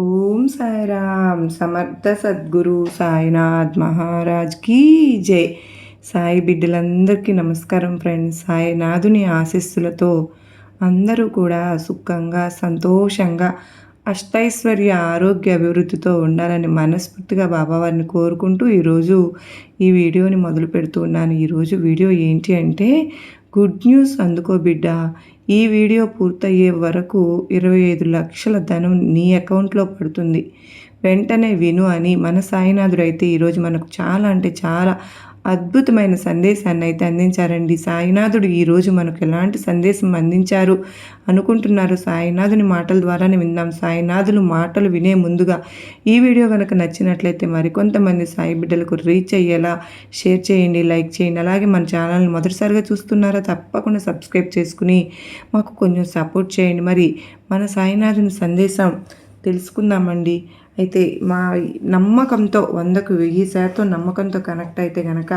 ఓం సాయిరామ్. సమర్థ సద్గురు సాయినాథ్ మహారాజ్ కీ జై. సాయి బిడ్డలందరికీ నమస్కారం ఫ్రెండ్స్. సాయినాథుని ఆశీస్సులతో అందరూ కూడా సుఖంగా సంతోషంగా అష్టైశ్వర్య ఆరోగ్య అభివృద్ధితో ఉండాలని మనస్ఫూర్తిగా బాబావారిని కోరుకుంటూ ఈరోజు ఈ వీడియోని మొదలు పెడుతున్నాను ఈరోజు వీడియో ఏంటి అంటే గుడ్ న్యూస్ అందుకో బిడ్డ. ఈ వీడియో పూర్తయ్యే వరకు ఇరవై ఐదు లక్షల ధనం నీ అకౌంట్లో పడుతుంది. వెంటనే విను అని మన సాయినాథుడు అయితే ఈరోజు మనకు చాలా అంటే చాలా అద్భుతమైన సందేశాన్ని అయితే అందించారండి. సాయినాథుడు ఈరోజు మనకు ఎలాంటి సందేశం అందించారు అనుకుంటున్నారు? సాయినాథుని మాటల ద్వారానే విందాం. సాయినాథులు మాటలు వినే ముందుగా ఈ వీడియో కనుక నచ్చినట్లయితే మరికొంతమంది సాయి బిడ్డలకు రీచ్ అయ్యేలా షేర్ చేయండి లైక్ చేయండి. అలాగే మన ఛానల్ని మొదటిసారిగా చూస్తున్నారా తప్పకుండా సబ్స్క్రైబ్ చేసుకుని మాకు కొంచెం సపోర్ట్ చేయండి. మరి మన సాయినాథుని సందేశం తెలుసుకుందామండి. అయితే మా నమ్మకంతో వందకు వెయ్యి శాతం నమ్మకంతో కనెక్ట్ అయితే కనుక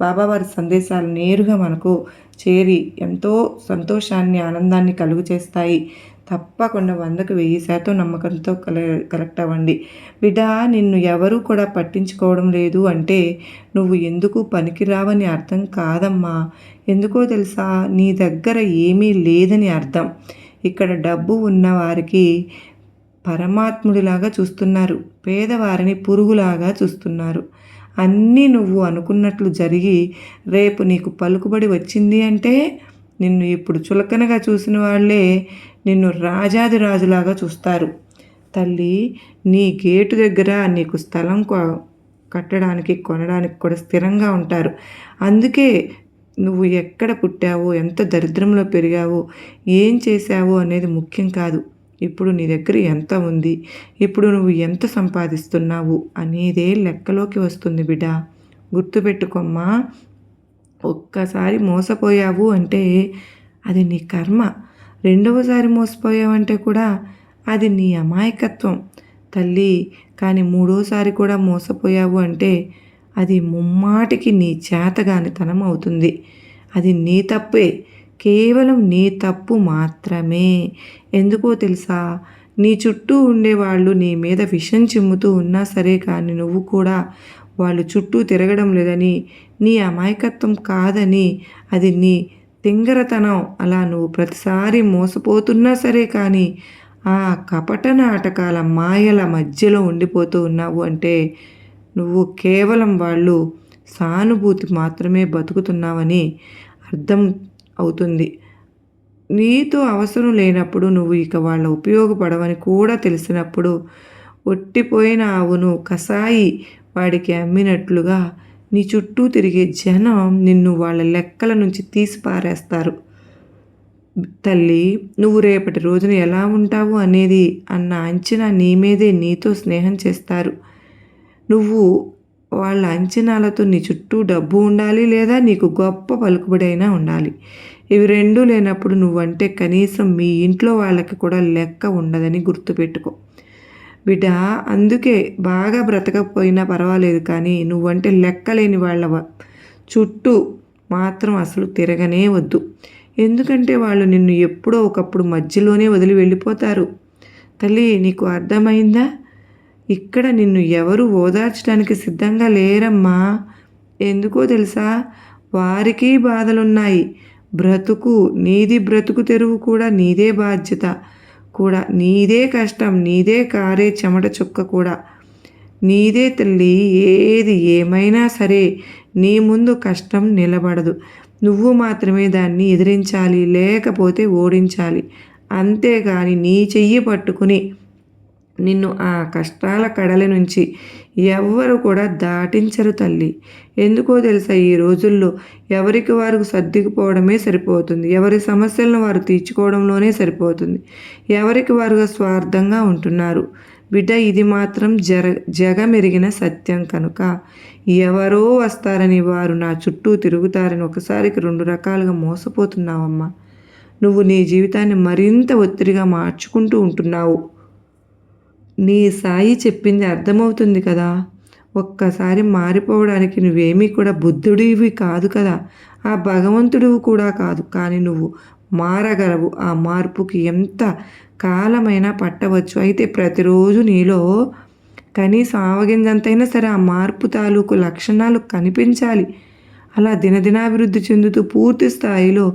బాబావారి సందేశాలు నేరుగా మనకు చేరి ఎంతో సంతోషాన్ని ఆనందాన్ని కలుగు చేస్తాయి. తప్పకుండా వందకు వెయ్యి శాతం నమ్మకంతో కల కలెక్ట్ అవ్వండి. బిడ్డ నిన్ను ఎవరూ కూడా పట్టించుకోవడం లేదు అంటే నువ్వు ఎందుకు పనికిరావని అర్థం కాదమ్మా. ఎందుకో తెలుసా? నీ దగ్గర ఏమీ లేదని అర్థం. ఇక్కడ డబ్బు ఉన్న వారికి పరమాత్ముడిలాగా చూస్తున్నారు. పేదవారిని పురుగులాగా చూస్తున్నారు. అన్నీ నువ్వు అనుకున్నట్లు జరిగి రేపు నీకు పలుకుబడి వచ్చింది అంటే నిన్ను ఇప్పుడు చులకనగా చూసిన వాళ్ళే నిన్ను రాజాది రాజులాగా చూస్తారు. తల్లి నీ గేటు దగ్గర నీకు స్థలం కట్టడానికి కొనడానికి కూడా స్థిరంగా ఉంటారు. అందుకే నువ్వు ఎక్కడ పుట్టావో ఎంత దరిద్రంలో పెరిగావో ఏం చేశావో అనేది ముఖ్యం కాదు. ఇప్పుడు నీ దగ్గర ఎంత ఉంది? ఇప్పుడు నువ్వు ఎంత సంపాదిస్తున్నావు? అనేదే లెక్కలోకి వస్తుంది బిడ్డ. గుర్తుపెట్టుకోమ్మా ఒక్కసారి మోసపోయావు అంటే అది నీ కర్మ. రెండవసారి మోసపోయావంటే కూడా అది నీ అమాయకత్వం. తల్లి కానీ మూడోసారి కూడా మోసపోయావు అంటే అది ముమ్మాటికి నీ చేతగానితనం అవుతుంది. అది నీ తప్పే. కేవలం నీ తప్పు మాత్రమే. ఎందుకో తెలుసా? నీ చుట్టూ ఉండేవాళ్ళు నీ మీద విషం చిమ్ముతూ ఉన్నా సరే కానీ నువ్వు కూడా వాళ్ళు చుట్టూ తిరగడం లేదని నీ అమాయకత్వం కాదని అది నీ తింగరతనం అలా నువ్వు ప్రతిసారి మోసపోతున్నా సరే కానీ ఆ కపట నాటకాల మాయల మధ్యలో ఉండిపోతూ ఉన్నావు అంటే నువ్వు కేవలం వాళ్ళు సానుభూతి మాత్రమే బతుకుతున్నావని అర్థం అవుతుంది. నీతో అవసరం లేనప్పుడు నువ్వు ఇక వాళ్ళ ఉపయోగపడవని కూడా తెలిసినప్పుడు ఒట్టిపోయిన ఆవును కసాయి వాడికి అమ్మినట్లుగా నీ చుట్టూ తిరిగే జనం నిన్ను వాళ్ళ లెక్కల నుంచి తీసి పారేస్తారు తల్లి నువ్వు రేపటి రోజున ఎలా ఉంటావు అనేది అన్న అంచనా నీ మీదే నీతో స్నేహం చేస్తారు. నువ్వు వాళ్ళ అంచనాలతో నీ చుట్టూ డబ్బు ఉండాలి లేదా నీకు గొప్ప పలుకుబడైనా ఉండాలి. ఇవి రెండూ లేనప్పుడు నువ్వంటే కనీసం మీ ఇంట్లో వాళ్ళకి కూడా లెక్క ఉండదని గుర్తుపెట్టుకో. బిడ్డ అందుకే బాగా బ్రతకపోయినా పర్వాలేదు కానీ నువ్వంటే లెక్కలేని వాళ్ళ చుట్టూ మాత్రం అసలు తిరగనే వద్దు. ఎందుకంటే వాళ్ళు నిన్ను ఎప్పుడో ఒకప్పుడు మధ్యలోనే వదిలి వెళ్ళిపోతారు. తల్లి నీకు అర్థమైందా? ఇక్కడ నిన్ను ఎవరు ఓదార్చడానికి సిద్ధంగా లేరమ్మా? ఎందుకో తెలుసా? వారికి బాధలున్నాయి. బ్రతుకు నీది బ్రతుకు తెరువు కూడా నీదే బాధ్యత కూడా నీదే కష్టం నీదే కారే చెమట చుక్క కూడా. నీదే తల్లి ఏది ఏమైనా సరే నీ ముందు కష్టం నిలబడదు. నువ్వు మాత్రమే దాన్ని ఎదిరించాలి లేకపోతే ఓడించాలి. అంతేగాని నీ చెయ్యి పట్టుకుని నిన్ను ఆ కష్టాల కడల నుంచి ఎవ్వరు కూడా దాటించరు తల్లి. ఎందుకో తెలుసా ఈ రోజుల్లో ఎవరికి వారికి సర్దుకుపోవడమే సరిపోతుంది. ఎవరి సమస్యలను వారు తీర్చుకోవడంలోనే సరిపోతుంది. ఎవరికి వారుగా స్వార్థంగా ఉంటున్నారు? బిడ్డ ఇది మాత్రం జర జగమెరిగిన సత్యం కనుక. ఎవరో వస్తారని వారు నా చుట్టూ తిరుగుతారని ఒకసారికి రెండు రకాలుగా మోసపోతున్నావమ్మా. నువ్వు నీ జీవితాన్ని మరింత ఒత్తిడిగా మార్చుకుంటూ ఉంటున్నావు. నీ సాయి చెప్పింది అర్థమవుతుంది కదా. ఒక్కసారి మారిపోవడానికి నువ్వేమీ కూడా బుద్ధుడివి కాదు కదా. ఆ భగవంతుడివి కూడా కాదు. కానీ నువ్వు మారగలవు. ఆ మార్పుకి ఎంత కాలమైనా పట్టవచ్చు. అయితే ప్రతిరోజు నీలో కనీసం ఆవగింజంతైనా సరే ఆ మార్పు తాలూకు లక్షణాలు కనిపించాలి. అలా దినదినాభివృద్ధి చెందుతూ పూర్తి స్థాయిలో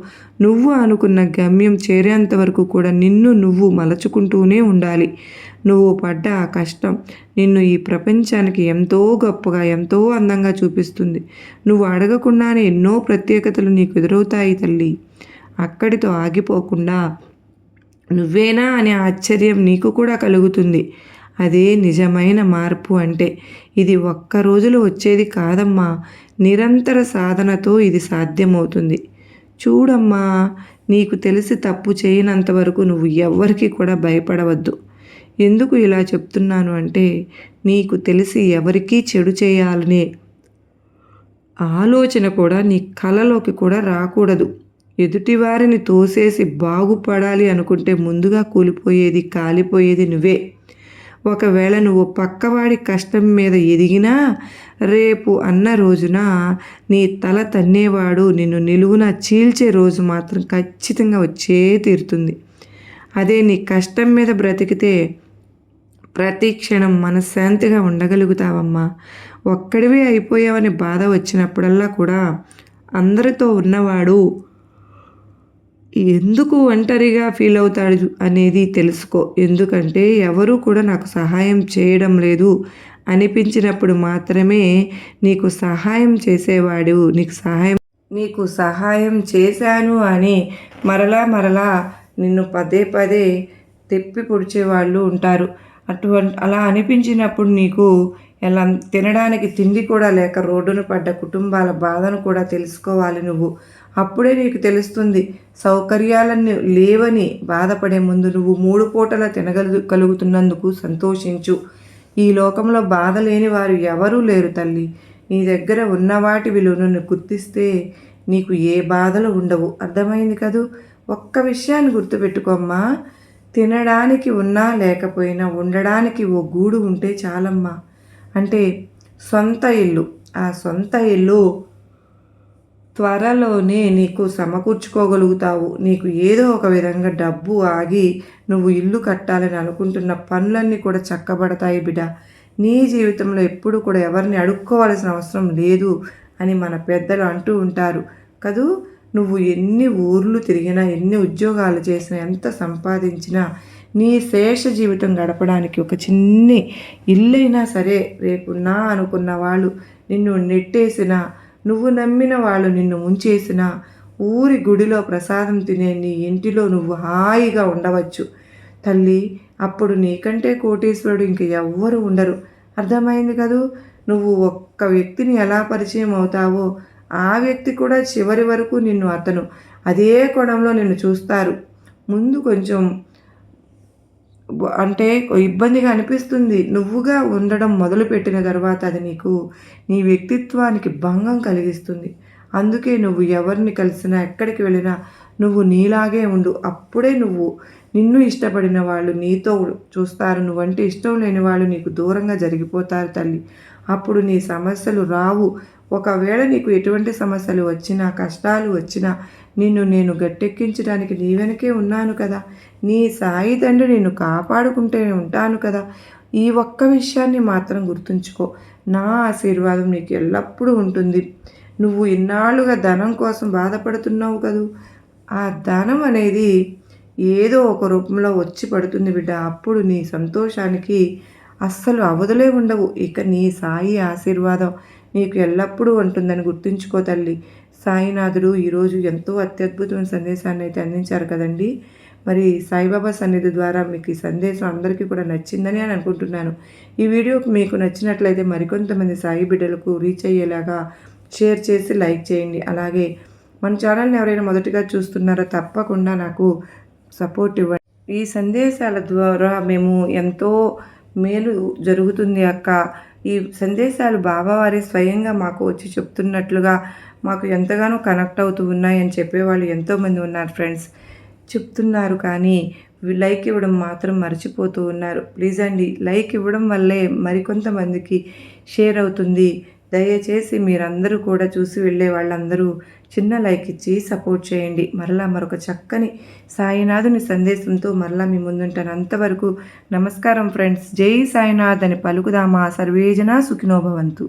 నువ్వు అనుకున్న గమ్యం చేరేంత వరకు కూడా నిన్ను నువ్వు మలచుకుంటూనే ఉండాలి. నువ్వు పడ్డ ఆ కష్టం నిన్ను ఈ ప్రపంచానికి ఎంతో గొప్పగా ఎంతో అందంగా చూపిస్తుంది. నువ్వు అడగకుండానే ఎన్నో ప్రత్యేకతలు నీకు ఎదురవుతాయి తల్లి. అక్కడితో ఆగిపోకుండా నువ్వేనా అనే ఆశ్చర్యం నీకు కూడా కలుగుతుంది. అదే నిజమైన మార్పు అంటే. ఇది ఒక్క రోజులో వచ్చేది కాదమ్మా. నిరంతర సాధనతో ఇది సాధ్యమవుతుంది. చూడమ్మా నీకు తెలిసి తప్పు చేయనంత వరకు నువ్వు ఎవ్వరికీ కూడా భయపడవద్దు. ఎందుకు ఇలా చెప్తున్నాను అంటే నీకు తెలిసి ఎవరికీ చెడు చేయాలనే ఆలోచన కూడా నీ కలలోకి కూడా రాకూడదు. ఎదుటివారిని తోసేసి బాగుపడాలి అనుకుంటే ముందుగా కూలిపోయేది కాలిపోయేది నువ్వే. ఒకవేళ నువ్వు పక్కవాడి కష్టం మీద ఎదిగినా రేపు అన్న రోజున నీ తల తన్నేవాడు నిన్ను నిలువున చీల్చే రోజు మాత్రం ఖచ్చితంగా వచ్చే తీరుతుంది. అదే నీ కష్టం మీద బ్రతికితే ప్రతి క్షణం మనశ్శాంతిగా ఉండగలుగుతావమ్మా. ఒక్కడివే అయిపోయావని బాధ వచ్చినప్పుడల్లా కూడా అందరితో ఉన్నవాడు ఎందుకు ఒంటరిగా ఫీల్ అవుతాడు అనేది తెలుసుకో. ఎందుకంటే ఎవరు కూడా నాకు సహాయం చేయడం లేదు. అనిపించినప్పుడు మాత్రమే నీకు సహాయం చేసేవాడు. నీకు సహాయం నీకు సహాయం చేశాను అని మరలా మరలా నిన్ను పదే పదే తెప్పి పొడిచేవాళ్ళు ఉంటారు. అటువంటి అలా అనిపించినప్పుడు నీకు ఎలా తినడానికి తిండి కూడా లేక రోడ్డున పడ్డ కుటుంబాల బాధను కూడా తెలుసుకోవాలి నువ్వు. అప్పుడే నీకు తెలుస్తుంది సౌకర్యాలన్నీ లేవని బాధపడే ముందు నువ్వు మూడు పూటల తినగలు కలుగుతున్నందుకు సంతోషించు. ఈ లోకంలో బాధ లేని వారు ఎవరూ లేరు తల్లి. నీ దగ్గర ఉన్న వాటి విలువను గుర్తిస్తే నీకు ఏ బాధలు ఉండవు. అర్థమైంది కదూ? ఒక్క విషయాన్ని గుర్తుపెట్టుకోమ్మా. తినడానికి ఉన్నా లేకపోయినా ఉండడానికి ఓ గూడు ఉంటే చాలమ్మా. అంటే సొంత ఇల్లు. ఆ సొంత ఇల్లు త్వరలోనే నీకు సమకూర్చుకోగలుగుతావు. నీకు ఏదో ఒక విధంగా డబ్బు ఆగి నువ్వు ఇల్లు కట్టాలని అనుకుంటున్న పనులన్నీ కూడా చక్కబడతాయి బిడ్డ. నీ జీవితంలో ఎప్పుడు కూడా ఎవరిని అడుక్కోవాల్సిన అవసరం లేదు అని మన పెద్దలు అంటూ ఉంటారు. కదూ? నువ్వు ఎన్ని ఊర్లు తిరిగినా ఎన్ని ఉద్యోగాలు చేసినా ఎంత సంపాదించినా నీ శేష జీవితం గడపడానికి ఒక చిన్ని ఇల్లైనా సరే రేపు నా అనుకున్న వాళ్ళు నిన్ను నెట్టేసిన నువ్వు నమ్మిన వాళ్ళు నిన్ను ముంచేసిన ఊరి గుడిలో ప్రసాదం తినే నీ ఇంటిలో నువ్వు హాయిగా ఉండవచ్చు. తల్లి అప్పుడు నీకంటే కోటీశ్వరుడు ఇంక ఎవ్వరు ఉండరు. అర్థమైంది కదూ? నువ్వు ఒక్క వ్యక్తిని ఎలా పరిచయం అవుతావో ఆ వ్యక్తి కూడా చివరి వరకు నిన్ను అతను అదే కోణంలో నిన్ను చూస్తారు. ముందు కొంచెం అంటే ఇబ్బందిగా అనిపిస్తుంది. నువ్వుగా ఉండడం మొదలుపెట్టిన తర్వాత అది నీకు నీ వ్యక్తిత్వానికి భంగం కలిగిస్తుంది. అందుకే నువ్వు ఎవరిని కలిసినా ఎక్కడికి వెళ్ళినా నువ్వు నీలాగే ఉండు. అప్పుడే నువ్వు నిన్ను ఇష్టపడిన వాళ్ళు నీతో చూస్తారు. నువ్వంటే ఇష్టం లేని వాళ్ళు నీకు దూరంగా జరిగిపోతారు తల్లి. అప్పుడు నీ సమస్యలు రావు. ఒకవేళ నీకు ఎటువంటి సమస్యలు వచ్చినా కష్టాలు వచ్చినా నిన్ను నేను గట్టెక్కించడానికి నీ వెనకే ఉన్నాను కదా. నీ సాయి తండ్రి నిన్ను కాపాడుకుంటే ఉంటాను కదా. ఈ ఒక్క విషయాన్ని మాత్రం గుర్తుంచుకో. నా ఆశీర్వాదం నీకు ఎల్లప్పుడూ ఉంటుంది. నువ్వు ఇన్నాళ్ళుగా ధనం కోసం బాధపడుతున్నావు కదూ. ఆ ధనం అనేది ఏదో ఒక రూపంలో వచ్చి పడుతుంది బిడ్డ. అప్పుడు నీ సంతోషానికి అస్సలు అవధులే ఉండవు. ఇక నీ సాయి ఆశీర్వాదం నీకు ఎల్లప్పుడూ ఉంటుందని గుర్తుంచుకో తల్లి. సాయినాథుడు ఈరోజు ఎంతో అత్యద్భుతమైన సందేశాన్ని అయితే అందించారు కదండి. మరి సాయిబాబా సన్నిధి ద్వారా మీకు ఈ సందేశం అందరికీ కూడా నచ్చిందని అని అనుకుంటున్నాను. ఈ వీడియో మీకు నచ్చినట్లయితే మరికొంతమంది సాయి బిడ్డలకు రీచ్ అయ్యేలాగా షేర్ చేసి లైక్ చేయండి. అలాగే మన ఛానల్ని ఎవరైనా మొదటిగా చూస్తున్నారో తప్పకుండా నాకు సపోర్ట్ ఇవ్వండి. ఈ సందేశాల ద్వారా మేము ఎంతో మేలు జరుగుతుంది అక్క. ఈ సందేశాలు బాబావారి స్వయంగా మాకు వచ్చి చెప్తున్నట్లుగా మాకు ఎంతగానో కనెక్ట్ అవుతూ ఉన్నాయని చెప్పేవాళ్ళు ఎంతోమంది ఉన్నారు ఫ్రెండ్స్ చెప్తున్నారు కానీ లైక్ ఇవ్వడం మాత్రం మర్చిపోతూ ఉన్నారు. ప్లీజ్ అండి లైక్ ఇవ్వడం వల్లే మరికొంతమందికి షేర్ అవుతుంది. దయచేసి మీరందరూ కూడా చూసి వెళ్ళే వాళ్ళందరూ చిన్న లైక్ ఇచ్చి సపోర్ట్ చేయండి. మరలా మరొక చక్కని సాయినాథుని సందేశంతో మరలా మీ ముందుంటాను అంతవరకు నమస్కారం ఫ్రెండ్స్. జై సాయినాథ్ అని పలుకుదామా? సర్వేజన సుఖినోభవంతు